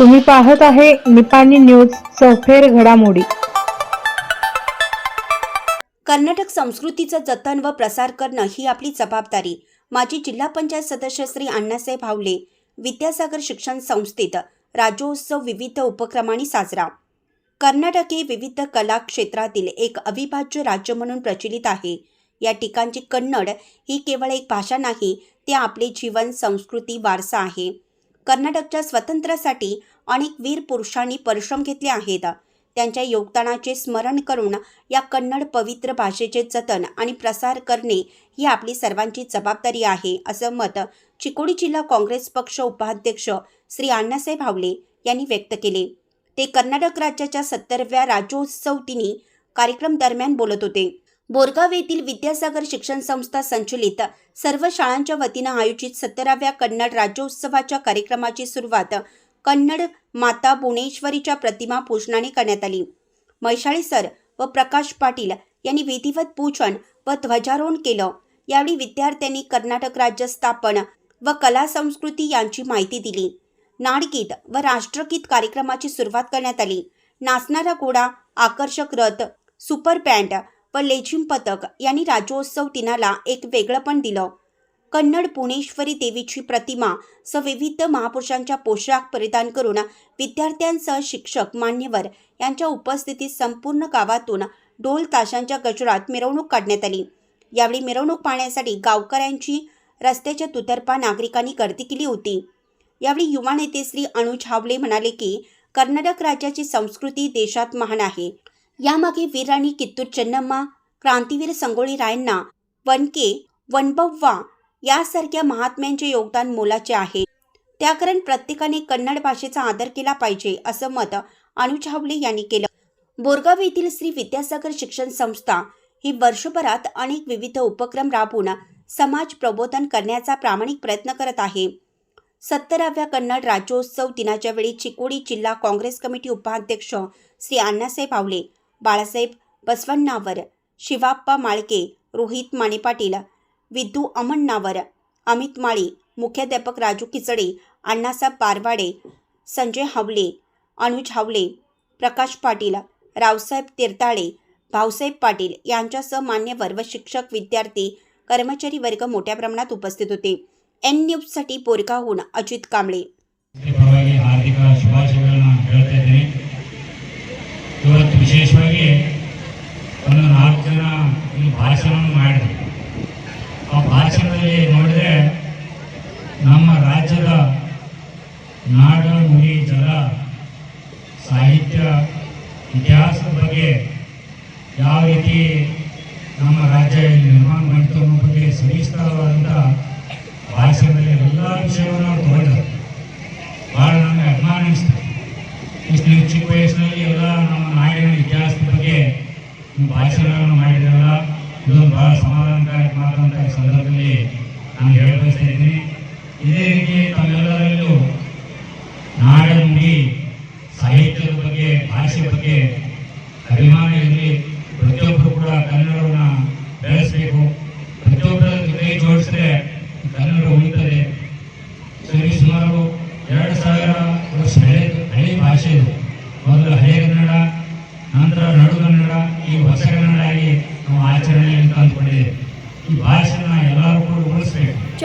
तुम्ही पाहत आहे निपाणी न्यूज चौफेर घडामोडी. कर्नाटक संस्कृतीचं जतन व प्रसार करणं ही आपली जबाबदारी. माजी जिल्हा पंचायत सदस्य श्री अण्णासाहेब हावले विद्यासागर शिक्षण संस्थेत राज्योत्सव विविध उपक्रमांनी साजरा. कर्नाटक हे विविध कला क्षेत्रातील एक अविभाज्य राज्य म्हणून प्रचलित आहे. या ठिकाणची कन्नड ही केवळ एक भाषा नाही ते आपले जीवन संस्कृती वारसा आहे. कर्नाटकच्या स्वातंत्र्यासाठी अनेक वीर पुरुषांनी परिश्रम घेतले आहेत. त्यांच्या योगदानाचे स्मरण करून या कन्नड पवित्र भाषेचे जतन आणि प्रसार करणे ही आपली सर्वांची जबाबदारी आहे असं मत चिकोडी जिल्हा काँग्रेस पक्ष उपाध्यक्ष श्री अण्णासाहेब हावले यांनी व्यक्त केले. ते कर्नाटक राज्याच्या सत्तरव्या राज्योत्सव दिनी कार्यक्रम दरम्यान बोलत होते. बोरगाव येथील विद्यासागर शिक्षण संस्था संचलित सर्व शाळांच्या वतीनं आयोजित सत्तराव्या कन्नड राज्योत्सवाच्या कार्यक्रमाची सुरुवात कन्नड माता भुवनेश्वरीच्या प्रतिमा पूजनाने करण्यात आली. मैशाळी सर व प्रकाश पाटील यांनी विधिवत पूजन व ध्वजारोहण केलं. यावेळी विद्यार्थ्यांनी कर्नाटक राज्य स्थापन व कला संस्कृती यांची माहिती दिली. नाडगीत व राष्ट्रगीत कार्यक्रमाची सुरुवात करण्यात आली. नाचणारा घोडा आकर्षक रथ सुपर पॅन्ट व लेझिम पथक यांनी राज्योत्सव दिनाला एक वेगळंपण दिलं. कन्नड पुणेश्वरी देवीची प्रतिमा स विविध महापुरुषांच्या पोशाख परिधान करून विद्यार्थ्यांसह शिक्षक मान्यवर यांच्या उपस्थितीत संपूर्ण गावातून ढोल ताशांच्या गजरात मिरवणूक काढण्यात आली. यावेळी मिरवणूक पाहण्यासाठी गावकऱ्यांची रस्त्याच्या दुतर्फा नागरिकांनी गर्दी केली होती. यावेळी युवा नेते श्री अनुज हावले म्हणाले की कर्नाटक राज्याची संस्कृती देशात महान आहे. यामागे वीराणी कित्तूर चेन्नम्मा क्रांतीवीर संगोळी रायांना वनके वनबव्वा यासारख्या महात्म्यांचे योगदान मोलाचे आहे. त्याकरण प्रत्येकाने कन्नड भाषेचा आदर केला पाहिजे असं मत अनुज यांनी केलं. बोरगाव येथील श्री विद्यासागर शिक्षण संस्था ही वर्षभरात अनेक विविध उपक्रम राबवून समाज प्रबोधन करण्याचा प्रामाणिक प्रयत्न करत आहे. सत्तराव्या कन्नड राज्योत्सव दिनाच्या वेळी चिकोडी जिल्हा काँग्रेस कमिटी उपाध्यक्ष श्री अण्णासाहेब आवले बाळासाहेब बसवण्णावर शिवाप्पा माळके रोहित माने पाटील विद्दू अमण्णावर अमित माळी मुख्याध्यापक राजू खिचडे अण्णासाहेब बारवाडे संजय हावले अनुज हावले प्रकाश पाटील रावसाहेब तिरताळे भाऊसाहेब पाटील यांच्यासह मान्यवर व शिक्षक विद्यार्थी कर्मचारी वर्ग मोठ्या प्रमाणात उपस्थित होते. एन न्यूजसाठी बोरगावहून अजित कांबळे. ವಿಶೇಷವಾಗಿ ಒಂದು ನಾಲ್ಕು ಜನ ಈ ಭಾಷಣ ಮಾಡಿದ್ರು ಆ ಭಾಷಣದಲ್ಲಿ ನೋಡಿದ್ರೆ ನಮ್ಮ ರಾಜ್ಯದ ನಾಡು, ನುಡಿ, ಜಲ, ಸಾಹಿತ್ಯ, ಇತಿಹಾಸದ ಬಗ್ಗೆ ಯಾವ ರೀತಿ ನಮ್ಮ ರಾಜ್ಯ ನಿರ್ಮಾಣ ಮಾಡಿತು ಅನ್ನೋ ಬಗ್ಗೆ ಸವಿಸ್ತಾರವಾದಂಥ ಭಾಷಣದಲ್ಲಿ ಎಲ್ಲ ವಿಷಯವನ್ನು ಅವ್ರು ತಗೊಂಡಿದ್ದಾರೆ. ಭಾಳ ನಮಗೆ ಅಭಿಮಾನ ಅನಿಸ್ತು. ಇಷ್ಟು ಚಿಕ್ಕ ವಯಸ್ಸಿನಲ್ಲಿ ಎಲ್ಲ ನಮ್ಮ ನಾಡಿನ ಇತಿಹಾಸದ ಬಗ್ಗೆ ಭಾಷಣವನ್ನು ಮಾಡಿದ್ರಲ್ಲ, ಇದೊಂದು ಬಹಳ ಸಮಾಧಾನಕಾರಿ ಮಾತಂತ ಸಂದರ್ಭದಲ್ಲಿ ನಾನು ಹೇಳಬಯಸ್ತಾ ಇದ್ದೀನಿ. ಇದೇ ರೀತಿ ತಮ್ಮೆಲ್ಲರಲ್ಲೂ ನಾಡ ನುಡಿ ಸಾಹಿತ್ಯದ ಬಗ್ಗೆ ಭಾಷೆ ಬಗ್ಗೆ ಅಭಿಮಾನ